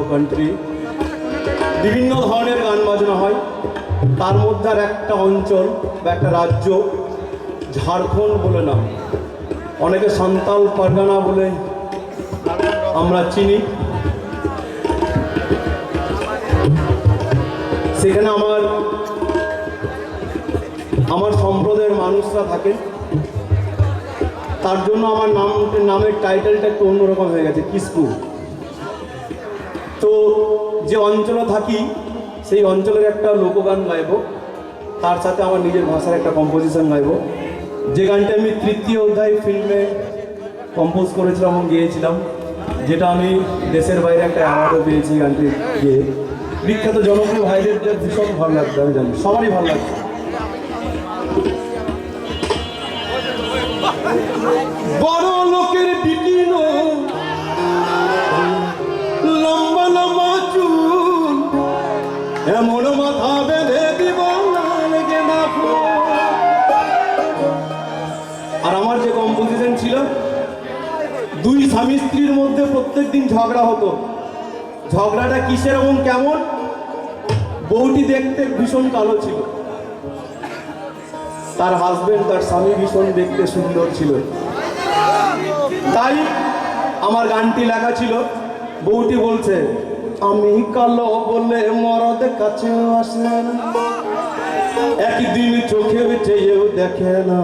Of country বিভিন্ন ধরনের গান বাজনা হয়। তার মধ্যে আর একটা অঞ্চল বা একটা রাজ্য ঝাড়খণ্ড বলে নাম অনেকে সান্তাল পারগানা বলে আমরা চিনি। সেখানে আমার আমার সম্প্রদায়ের মানুষরা থাকে তার জন্য আমার নাম, নামের টাইটেলটা একটু অন্যরকম হয়ে গেছে কিসকু তো যে অঞ্চলে থাকি, সেই অঞ্চলের একটা লোকগান গাইব। তার সাথে আমার নিজের ভাষার একটা কম্পোজিশন গাইব। যে গানটা আমি তৃতীয় অধ্যায় ফিল্মে কম্পোজ করেছিলাম এবং গিয়েছিলাম, যেটা আমি দেশের বাইরে একটা অ্যাওয়ার্ডও পেয়েছি গানটি গিয়ে। বিখ্যাত জনপ্রিয় ভাইদের ভীষণ ভালো লাগতো আমি জানি, সবারই ভালো লাগতো বড় দুই স্বামী স্ত্রীর মধ্যে প্রত্যেক দিন ঝগড়া হতো। ঝগড়াটা কিসের এবং কেমন? বউটি দেখতে ভীষণ কালো ছিল। তার হাজবেন্ড তার স্বামী ভীষণ দেখতে সুন্দর ছিল। তাই আমার গানটি লেখা ছিল। বউটি বলছে, আমি কালো বলে মরদ কাছে আসে না। একদিন চোখে চেয়েও দেখে না।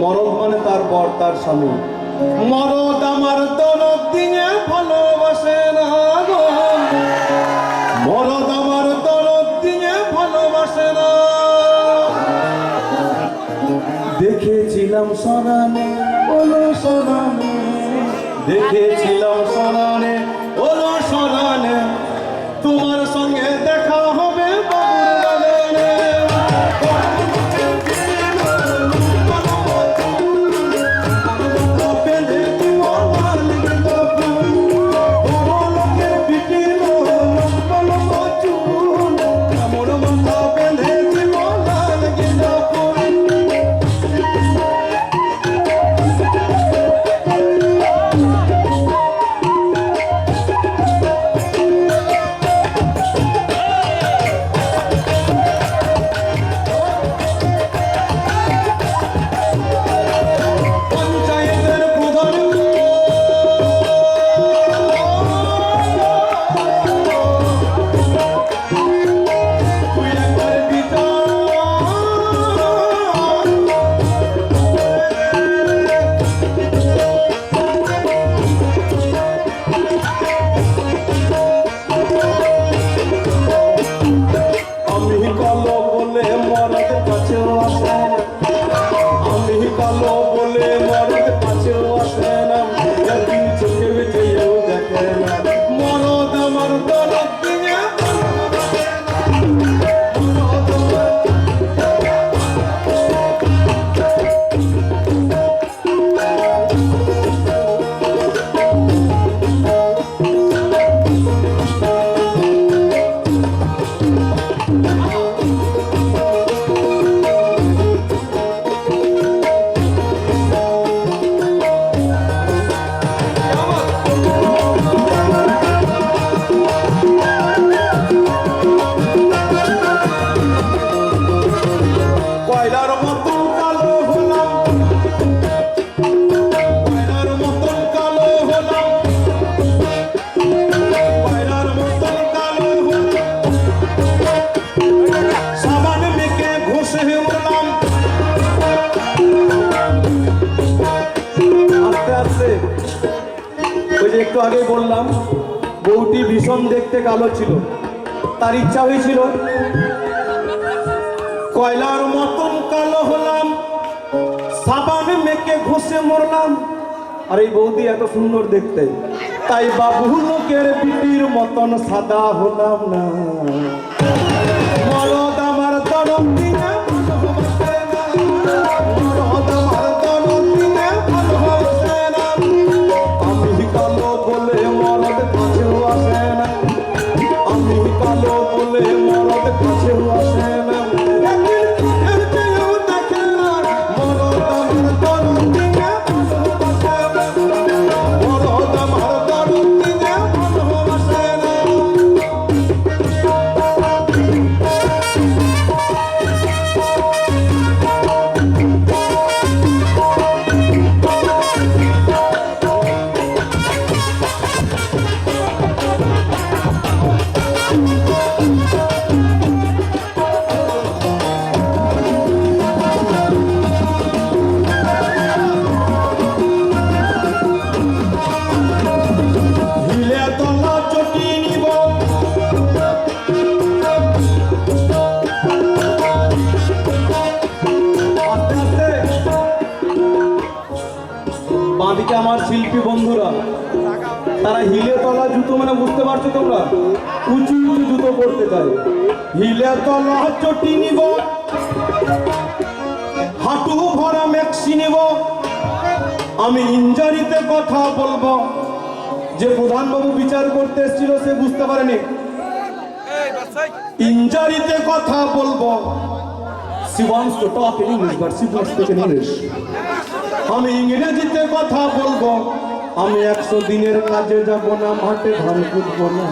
মরদ মানে তার বর, তার স্বামী। মরদ আমার দরদ দিয়ে ভালোবাসে না গো। মরদ আমার দরদ ভালোবাসে না। দেখেছিলাম সরানে ওলো দেখেছিলাম সরানে ওলো সরানে তোমার একটু আগে বললাম, বউটি ভীষণ দেখতে কালো ছিল। তার ইচ্ছা হয়েছিল, কয়লার মতন কালো হলাম, সাবান মেকে ঘষে মরলাম। আর এই বৌদি এত সুন্দর দেখতে, তাই বাবু লোকের বিটির মতন সাদা হলাম না। মরদ আমার তরফ দিয়ে হচ্ছে আমার শিল্পী বন্ধুরা। তারা হিলে তলা জুতো মানে বুঝতে পারছ তোমরা? উঁচু উঁচু জুতো পরতে চায়। হিলে তলা চটি নিব। হাঁটু ভরা মেক্সি নিব। আমি ইঞ্জারিতে কথা বলব। যে প্রধানবাবু বিচার করতে এসেছিল সে বুঝতে পারেনি। ইঞ্জারিতে কথা বলব। She wants to talk in English, but she in English. আমি ইংরেজিতে কথা বলব। আমি একশো দিনের কাজে যাব না মাঠে ধান কুটবো না।